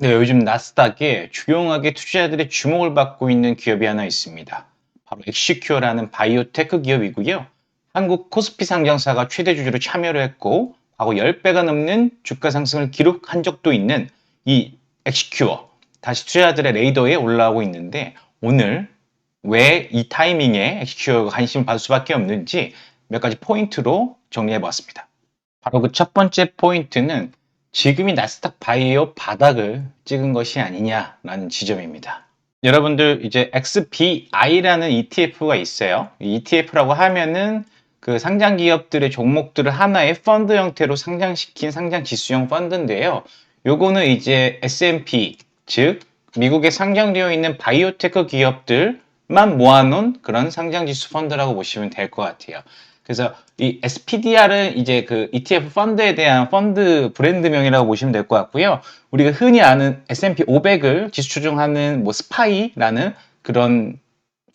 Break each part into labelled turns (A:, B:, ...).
A: 네, 요즘 나스닥에 주요하게 투자자들의 주목을 받고 있는 기업이 하나 있습니다. 바로 엑시큐어라는 바이오테크 기업이고요. 한국 코스피 상장사가 최대 주주로 참여를 했고 과거 10배가 넘는 주가 상승을 기록한 적도 있는 이 엑시큐어 다시 투자자들의 레이더에 올라오고 있는데 오늘 왜 이 타이밍에 엑시큐어가 관심을 받을 수밖에 없는지 몇 가지 포인트로 정리해 보았습니다. 바로 그 첫 번째 포인트는 지금이 나스닥 바이오 바닥을 찍은 것이 아니냐라는 지점입니다. 여러분들 이제 XBI라는 ETF가 있어요. ETF라고 하면은 그 상장 기업들의 종목들을 하나의 펀드 형태로 상장시킨 상장 지수형 펀드인데요. 요거는 이제 S&P 즉 미국에 상장되어 있는 바이오테크 기업들만 모아놓은 그런 상장 지수 펀드라고 보시면 될 것 같아요. 그래서 이 SPDR은 이제 그 ETF 펀드에 대한 펀드 브랜드명이라고 보시면 될 것 같고요. 우리가 흔히 아는 S&P 500을 지수 추종하는 뭐 스파이라는 그런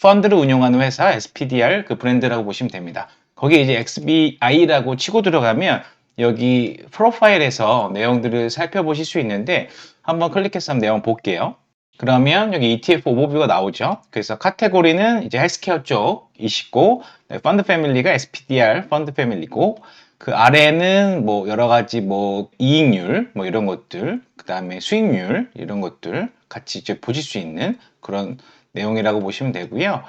A: 펀드를 운영하는 회사 SPDR 그 브랜드라고 보시면 됩니다. 거기에 이제 XBI라고 치고 들어가면 여기 프로파일에서 내용들을 살펴보실 수 있는데 한번 클릭해서 한번 내용 볼게요. 그러면 여기 ETF 오버뷰가 나오죠. 그래서 카테고리는 이제 헬스케어 쪽이시고 네, 펀드 패밀리가 SPDR 펀드 패밀리고 그 아래는 뭐 여러 가지 뭐 이익률 뭐 이런 것들 그 다음에 수익률 이런 것들 같이 이제 보실 수 있는 그런 내용이라고 보시면 되고요.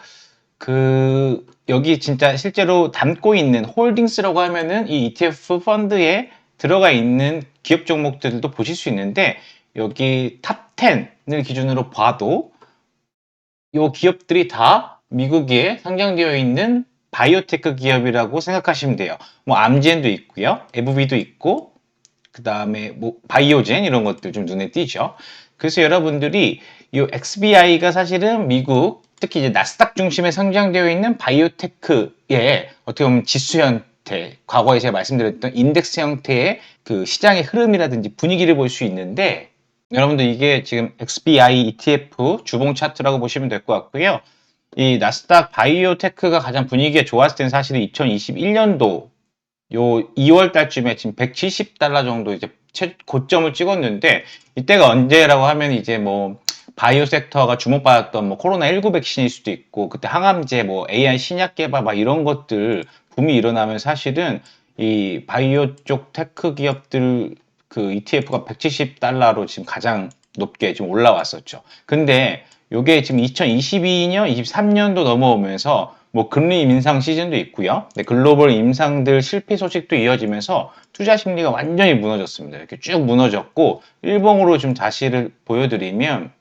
A: 그 여기 진짜 실제로 담고 있는 홀딩스라고 하면은 이 ETF 펀드에 들어가 있는 기업 종목들도 보실 수 있는데 여기 탑 10을 기준으로 봐도 이 기업들이 다 미국에 상장되어 있는 바이오테크 기업이라고 생각하시면 돼요. 뭐 암젠도 있고요. 에브비도 있고 그 다음에 뭐 바이오젠 이런 것들 좀 눈에 띄죠. 그래서 여러분들이 이 XBI가 사실은 미국 특히 이제 나스닥 중심에 상장되어 있는 바이오테크의 어떻게 보면 지수 형태, 과거에 제가 말씀드렸던 인덱스 형태의 그 시장의 흐름이라든지 분위기를 볼 수 있는데 여러분들 이게 지금 XBI ETF 주봉 차트라고 보시면 될 것 같고요. 이 나스닥 바이오테크가 가장 분위기가 좋았을 때는 사실은 2021년도 요 2월 달쯤에 지금 170달러 정도 이제 고점을 찍었는데 이때가 언제라고 하면 이제 뭐 바이오 섹터가 주목받았던 뭐 코로나19 백신일 수도 있고 그때 항암제 뭐 AI 신약 개발 막 이런 것들 붐이 일어나면 사실은 이 바이오 쪽 테크 기업들 그 ETF가 170달러로 지금 가장 높게 지금 올라왔었죠. 근데 요게 지금 2022년, 23년도 넘어오면서 뭐 금리 인상 시즌도 있고요. 네, 글로벌 임상들 실패 소식도 이어지면서 투자 심리가 완전히 무너졌습니다. 이렇게 쭉 무너졌고 일봉으로 좀 다시를 보여드리면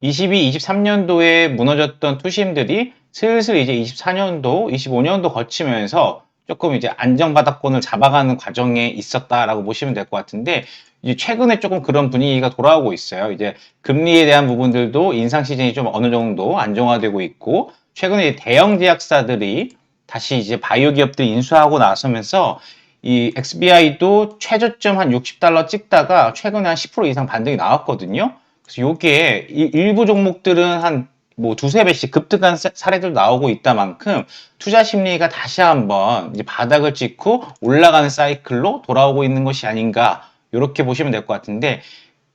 A: 22, 23년도에 무너졌던 투심들이 슬슬 이제 24년도, 25년도 거치면서 조금 이제 안정바닥권을 잡아가는 과정에 있었다라고 보시면 될 것 같은데 이제 최근에 조금 그런 분위기가 돌아오고 있어요. 이제 금리에 대한 부분들도 인상 시즌이 좀 어느 정도 안정화되고 있고 최근에 대형 제약사들이 다시 이제 바이오 기업들 인수하고 나서면서 이 XBI도 최저점 한 60달러 찍다가 최근에 한 10% 이상 반등이 나왔거든요. 그래서 요게 일부 종목들은 한 뭐 두세 배씩 급등한 사례들 나오고 있다 만큼 투자 심리가 다시 한번 이제 바닥을 찍고 올라가는 사이클로 돌아오고 있는 것이 아닌가 이렇게 보시면 될 것 같은데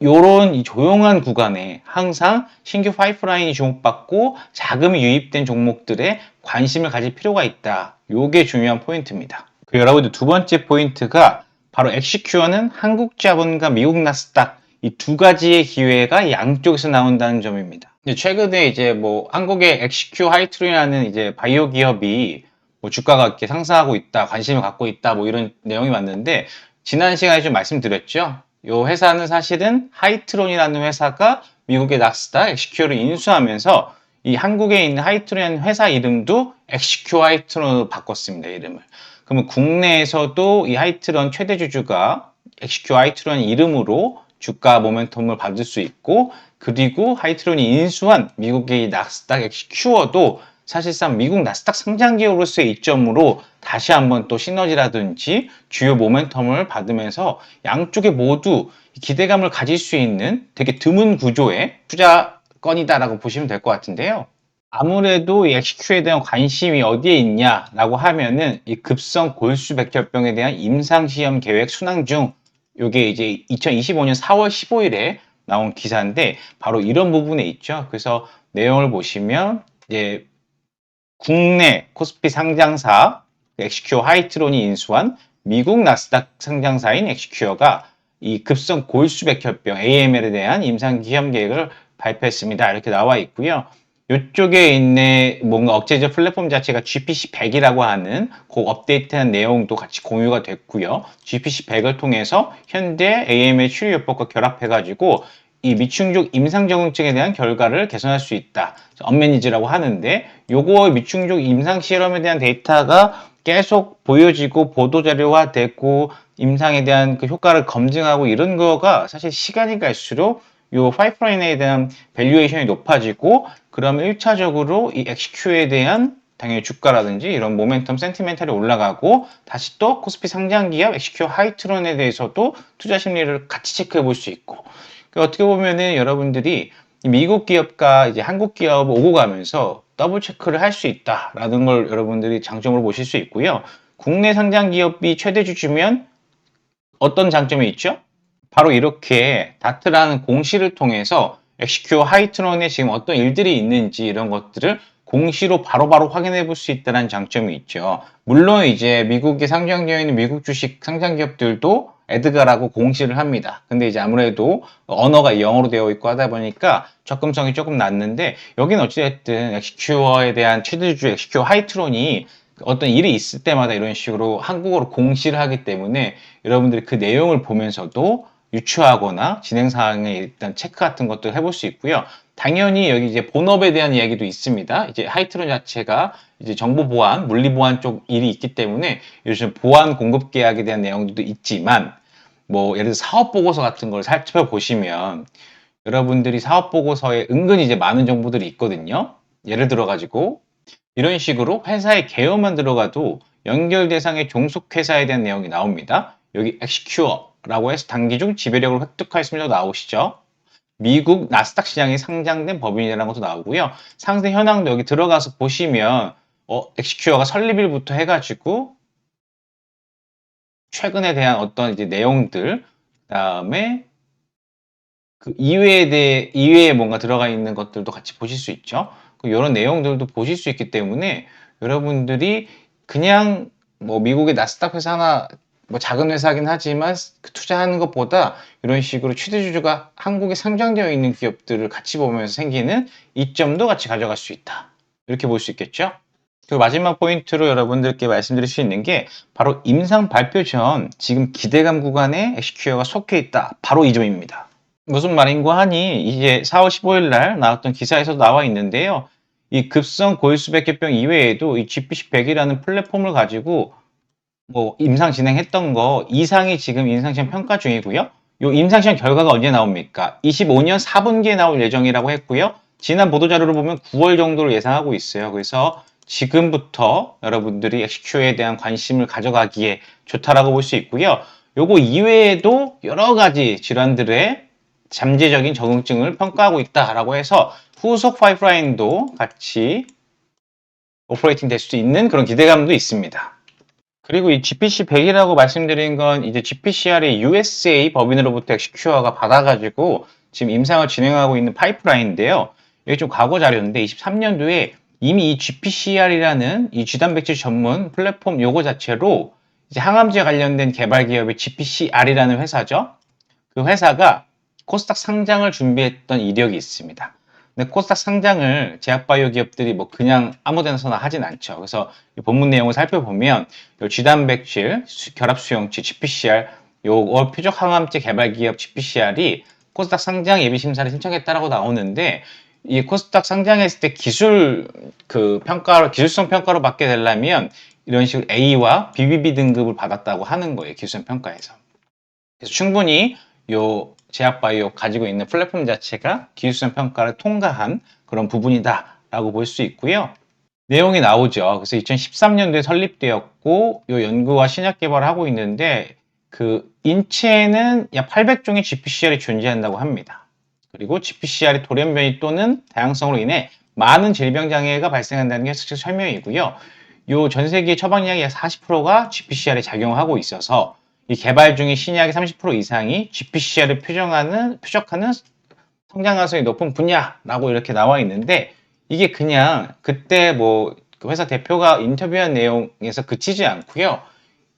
A: 요런 이 조용한 구간에 항상 신규 파이프라인이 주목받고 자금이 유입된 종목들에 관심을 가질 필요가 있다. 요게 중요한 포인트입니다. 그 여러분들 두 번째 포인트가 바로 엑시큐어는 한국 자본과 미국 나스닥 이 두 가지의 기회가 양쪽에서 나온다는 점입니다. 최근에 이제 뭐 한국의 엑시큐 하이트리라는 이제 바이오 기업이 뭐 주가가 이렇게 상승하고 있다, 관심을 갖고 있다, 뭐 이런 내용이 왔는데 지난 시간에 좀 말씀드렸죠. 이 회사는 사실은 하이트론이라는 회사가 미국의 낙스닥 엑시큐를 인수하면서 이 한국에 있는 하이트론 회사 이름도 엑시큐 하이트론으로 바꿨습니다. 이름을. 그러면 국내에서도 이 하이트론 최대 주주가 엑시큐 하이트론 이름으로 주가 모멘텀을 받을 수 있고 그리고 하이트론이 인수한 미국의 나스닥 엑시큐어도 사실상 미국 나스닥 상장 기업으로서의 이점으로 다시 한번 또 시너지라든지 주요 모멘텀을 받으면서 양쪽에 모두 기대감을 가질 수 있는 되게 드문 구조의 투자 건이다라고 보시면 될 것 같은데요. 아무래도 이 엑시큐에 대한 관심이 어디에 있냐라고 하면은 이 급성 골수 백혈병에 대한 임상시험 계획 순항 중 요게 이제 2025년 4월 15일에 나온 기사인데 바로 이런 부분에 있죠. 그래서 내용을 보시면 이제 국내 코스피 상장사 엑시큐어 하이트론이 인수한 미국 나스닥 상장사인 엑시큐어가 이 급성 골수백혈병 AML에 대한 임상 기험 계획을 발표했습니다. 이렇게 나와 있고요. 이쪽에 있는 뭔가 억제제 플랫폼 자체가 GPC 100이라고 하는 그 업데이트한 내용도 같이 공유가 됐고요. GPC 100을 통해서 현대 AML 치료요법과 결합해가지고 이 미충족 임상적응증에 대한 결과를 개선할 수 있다. 언매니지라고 하는데 요거 미충족 임상 실험에 대한 데이터가 계속 보여지고 보도자료화되고 임상에 대한 그 효과를 검증하고 이런 거가 사실 시간이 갈수록 요 파이프라인에 대한 밸류에이션이 높아지고 그러면 1차적으로 이 XQ에 대한 당연히 주가라든지 이런 모멘텀 센티멘탈이 올라가고 다시 또 코스피 상장 기업 XQ 하이트론에 대해서도 투자 심리를 같이 체크해 볼 수 있고 그러니까 어떻게 보면은 여러분들이 미국 기업과 이제 한국 기업 오고 가면서 더블 체크를 할 수 있다라는 걸 여러분들이 장점으로 보실 수 있고요. 국내 상장 기업이 최대 주주면 어떤 장점이 있죠? 바로 이렇게 다트라는 공시를 통해서 엑시큐어 하이트론에 지금 어떤 일들이 있는지 이런 것들을 공시로 바로바로 확인해 볼 수 있다는 장점이 있죠. 물론 이제 미국에 상장되어 있는 미국 주식 상장 기업들도 에드가라고 공시를 합니다. 근데 이제 아무래도 언어가 영어로 되어 있고 하다 보니까 접근성이 조금 낮는데 여기는 어찌됐든 엑시큐어에 대한 최대주 엑시큐어 하이트론이 어떤 일이 있을 때마다 이런 식으로 한국어로 공시를 하기 때문에 여러분들이 그 내용을 보면서도 유추하거나 진행 사항에 일단 체크 같은 것도 해볼 수 있고요. 당연히 여기 이제 본업에 대한 이야기도 있습니다. 이제 하이트론 자체가 이제 정보 보안, 물리 보안 쪽 일이 있기 때문에 요즘 보안 공급 계약에 대한 내용도 있지만 뭐 예를 들어 사업 보고서 같은 걸 살펴보시면 여러분들이 사업 보고서에 은근히 이제 많은 정보들이 있거든요. 예를 들어 가지고 이런 식으로 회사의 개요만 들어가도 연결 대상의 종속 회사에 대한 내용이 나옵니다. 여기 execure 라고 해서 단기 중 지배력을 있는 나오시죠. 미국 나스닥 시장에 상장된 법인이라는 것도 나오고요. 상세 현황도 여기 들어가서 보시면 어, 엑시큐어가 설립일부터 해가지고 최근에 대한 어떤 이제 내용들 그다음에 그 이외에 대해 이외에 뭔가 들어가 있는 것들도 같이 보실 수 있죠. 이런 내용들도 보실 수 있기 때문에 여러분들이 그냥 뭐 미국의 나스닥 회사 하나 뭐 작은 회사긴 하지만 그 투자하는 것보다 이런 식으로 최대주주가 한국에 상장되어 있는 기업들을 같이 보면서 생기는 이점도 같이 가져갈 수 있다. 이렇게 볼 수 있겠죠? 그리고 마지막 포인트로 여러분들께 말씀드릴 수 있는 게 바로 임상 발표 전 지금 기대감 구간에 엑시큐어가 속해 있다. 바로 이 점입니다. 무슨 말인고 하니 이제 4월 15일 날 나왔던 기사에서 나와 있는데요. 이 급성 고일수백혈병 이외에도 이 GPC100이라는 플랫폼을 가지고 뭐 임상 진행했던 거 이상이 지금 임상시험 평가 중이고요. 요 임상시험 결과가 언제 나옵니까? 25년 4분기에 나올 예정이라고 했고요. 지난 보도자료를 보면 9월 정도로 예상하고 있어요. 그래서 지금부터 여러분들이 엑시큐에 대한 관심을 가져가기에 좋다라고 볼 수 있고요. 요거 이외에도 여러 가지 질환들의 잠재적인 적응증을 평가하고 있다라고 해서 후속 파이프라인도 같이 오퍼레이팅 될 수 있는 그런 기대감도 있습니다. 그리고 이 GPC 100이라고 말씀드린 건 이제 GPCR의 USA 법인으로부터 엑시큐어가 받아가지고 지금 임상을 진행하고 있는 파이프라인인데요. 이게 좀 과거 자료인데 23년도에 이미 이 GPCR이라는 이 쥐단백질 전문 플랫폼 요거 자체로 이제 항암제 관련된 개발 기업의 GPCR이라는 회사죠. 그 회사가 코스닥 상장을 준비했던 이력이 있습니다. 근데 코스닥 상장을 제약바이오 기업들이 뭐 그냥 아무데나 하진 않죠. 그래서 본문 내용을 살펴보면 요 쥐단백질 결합수용체 GPCR 요거 표적 항암제 개발 기업 GPCR이 코스닥 상장 예비 심사를 신청했다라고 나오는데 이 코스닥 상장했을 때 기술 그 평가로 기술성 평가로 받게 되려면 이런 식으로 A와 BBB 등급을 받았다고 하는 거예요. 기술성 평가에서. 그래서 충분히 요 제약바이오 가지고 있는 플랫폼 자체가 기술성 평가를 통과한 그런 부분이다라고 볼 수 있고요. 내용이 나오죠. 그래서 2013년도에 설립되었고 요 연구와 신약 개발을 하고 있는데 그 인체에는 약 800종의 GPCR이 존재한다고 합니다. 그리고 GPCR의 돌연변이 또는 다양성으로 인해 많은 질병 장애가 발생한다는 게 실제 설명이고요. 요 전 세계 처방약의 40%가 GPCR에 작용하고 있어서 이 개발 중인 신약의 30% 이상이 GPCR을 표정하는, 표적하는 성장 가능성이 높은 분야라고 이렇게 나와 있는데 이게 그냥 그때 뭐그 회사 대표가 인터뷰한 내용에서 그치지 않고요.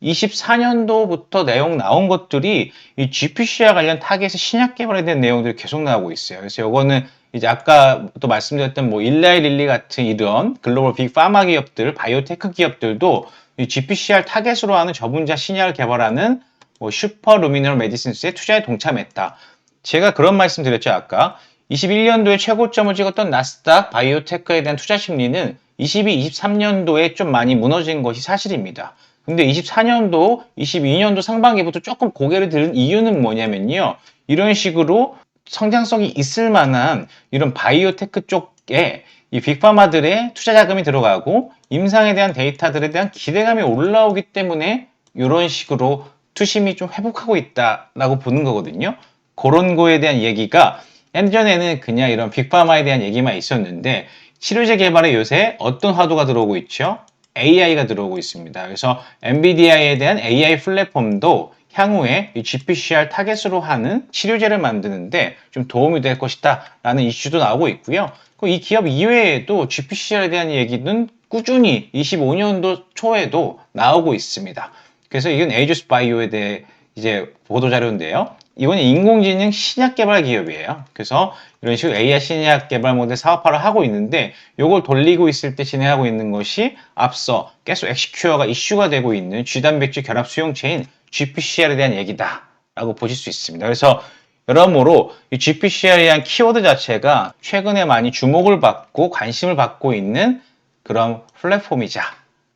A: 24년도부터 내용 나온 것들이 이 GPC와 관련 타겟의 신약 개발에 대한 내용들이 계속 나오고 있어요. 그래서 요거는 이제 아까 또 말씀드렸던 뭐 일라이 릴리 같은 이런 글로벌 빅 파마 기업들, 바이오테크 기업들도 이 GPCR 타겟으로 하는 저분자 신약을 개발하는 뭐 슈퍼 루미널 메디신스에 투자에 동참했다. 제가 그런 말씀 드렸죠, 아까. 21년도에 최고점을 찍었던 나스닥 바이오테크에 대한 투자 심리는 22, 23년도에 좀 많이 무너진 것이 사실입니다. 근데 24년도, 22년도 상반기부터 조금 고개를 들은 이유는 뭐냐면요. 이런 식으로 성장성이 있을 만한 이런 바이오테크 쪽에 이 빅파마들의 투자 자금이 들어가고 임상에 대한 데이터들에 대한 기대감이 올라오기 때문에 이런 식으로 투심이 좀 회복하고 있다라고 보는 거거든요. 그런 거에 대한 얘기가 예전에는 그냥 이런 빅파마에 대한 얘기만 있었는데 치료제 개발에 요새 어떤 화두가 들어오고 있죠? AI가 들어오고 있습니다. 그래서 NVIDIA에 대한 AI 플랫폼도 향후에 이 GPCR 타겟으로 하는 치료제를 만드는데 좀 도움이 될 것이다 라는 이슈도 나오고 있고요. 이 기업 이외에도 GPCR에 대한 얘기는 꾸준히 25년도 초에도 나오고 있습니다. 그래서 이건 에이주스 바이오에 대해 이제 보도 자료인데요. 이건 인공지능 신약 개발 기업이에요. 그래서 이런 식으로 AI 신약 개발 모델 사업화를 하고 있는데 이걸 돌리고 있을 때 진행하고 있는 것이 앞서 계속 엑시큐어가 이슈가 되고 있는 G단백질 결합 수용체인 GPCR에 대한 얘기다 라고 보실 수 있습니다. 그래서 여러모로 이 GPCR에 대한 키워드 자체가 최근에 많이 주목을 받고 관심을 받고 있는 그런 플랫폼이자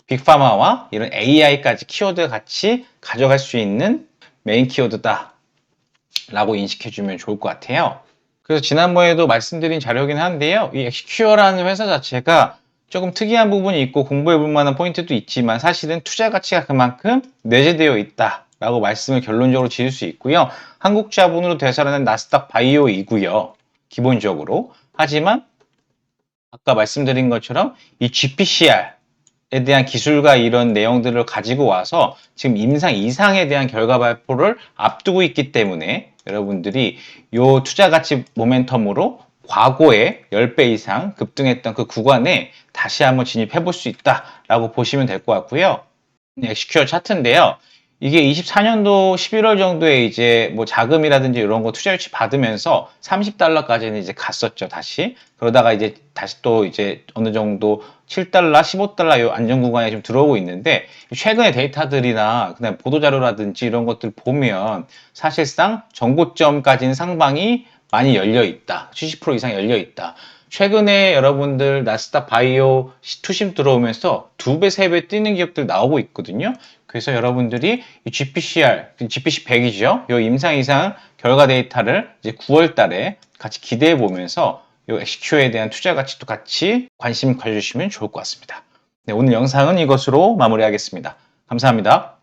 A: 빅파마와 이런 AI까지 키워드 같이 가져갈 수 있는 메인 키워드다 라고 인식해주면 좋을 것 같아요. 그래서 지난번에도 말씀드린 자료긴 한데요. 이 엑시큐어라는 회사 자체가 조금 특이한 부분이 있고 공부해 볼 만한 포인트도 있지만 사실은 투자 가치가 그만큼 내재되어 있다. 라고 말씀을 결론적으로 지을 수 있고요. 한국 자본으로 되살아난 나스닥 바이오이고요. 기본적으로. 하지만 아까 말씀드린 것처럼 이 GPCR에 대한 기술과 이런 내용들을 가지고 와서 지금 임상 이상에 대한 결과 발표를 앞두고 있기 때문에 여러분들이 요 투자 가치 모멘텀으로 과거에 10배 이상 급등했던 그 구간에 다시 한번 진입해 볼 수 있다라고 보시면 될 것 같고요. 엑시큐어 차트인데요. 이게 24년도 11월 정도에 이제 뭐 자금이라든지 이런 거 투자 유치 받으면서 30달러까지는 이제 갔었죠, 다시. 그러다가 이제 다시 또 이제 어느 정도 7달러, 15달러 요 안전 구간에 좀 들어오고 있는데 최근의 데이터들이나 그다음 보도 자료라든지 이런 것들 보면 사실상 정고점까지는 상방이 많이 열려 있다. 70% 이상 열려 있다. 최근에 여러분들 나스닥 바이오 투심 들어오면서 두 배, 세 배 뛰는 기업들 나오고 있거든요. 그래서 여러분들이 GPCR, GPC 100이죠. 이 임상 이상 결과 데이터를 이제 9월 달에 같이 기대해 보면서 이 XQ에 대한 투자 가치도 같이 관심 가져주시면 좋을 것 같습니다. 네, 오늘 영상은 이것으로 마무리하겠습니다. 감사합니다.